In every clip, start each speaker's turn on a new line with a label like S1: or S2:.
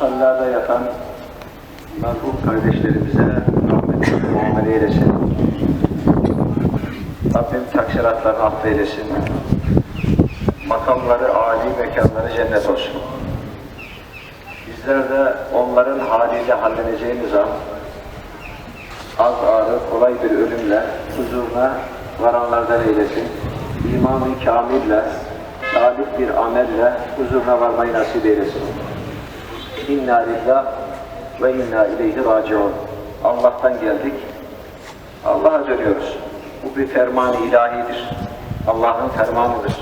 S1: musallada yatan merhum kardeşlerimize rahmetle muamele eylesin. Rabbim taksiratlarını affeylesin. Makamları, âli mekanları cennet olsun. Bizler de onların haliyle halleneceğimiz an az ağrı, kolay bir ölümle huzuruna varanlardan eylesin. İmanı kamille, salih bir amelle huzuruna varmayı nasip eylesin. İnna lillah ve inna ileyhi raciun. Allah'tan geldik. Allah'a dönüyoruz. Bu bir ferman-ı ilahidir. Allah'ın fermanıdır.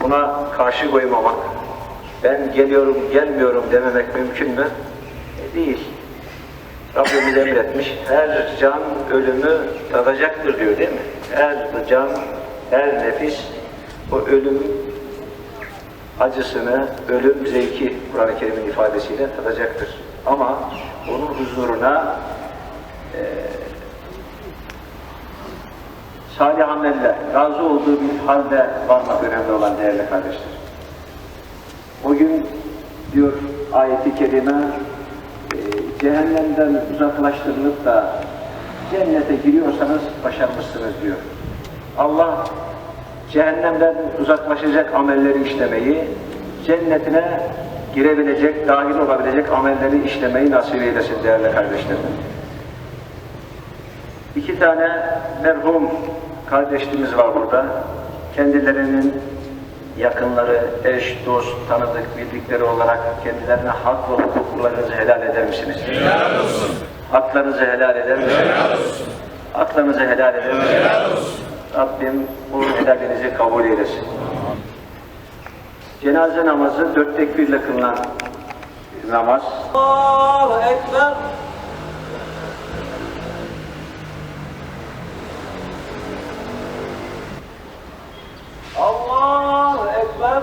S1: Buna karşı koymamak, ben geliyorum, gelmiyorum dememek mümkün mü? E, değil. Rabbimiz emretmiş, her can ölümü tadacaktır diyor değil mi? Her can, her nefis o ölüm acısını, ölüm zevki Kur'an-ı Kerim'in ifadesiyle tadacaktır. Ama onun huzuruna e, salih ameller, razı olduğu bir halde varmak önemli olan değerli kardeşler. Bugün diyor ayeti kerime e, cehennemden uzaklaştırılıp da cennete giriyorsanız başarmışsınız diyor. Allah cehennemden uzaklaşacak amelleri işlemeyi, cennetine girebilecek, dahil olabilecek amelleri işlemeyi nasip eylesin değerli kardeşlerim. İki tane merhum kardeşliğimiz var burada. Kendilerinin yakınları, eş, dost, tanıdık, bildikleri olarak kendilerine hak ve hukuklarınızı helal eder misiniz? Helal olsun. Haklarınızı helal eder misiniz? Helal olsun. Haklarınızı helal eder misiniz? Helal olsun. Rabbim bu helalinizi kabul eylesin. Cenaze namazı dört tekbirle kılınan namaz.
S2: Allahu Ekber. Allahu Ekber.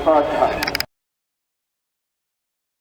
S1: Upadhyay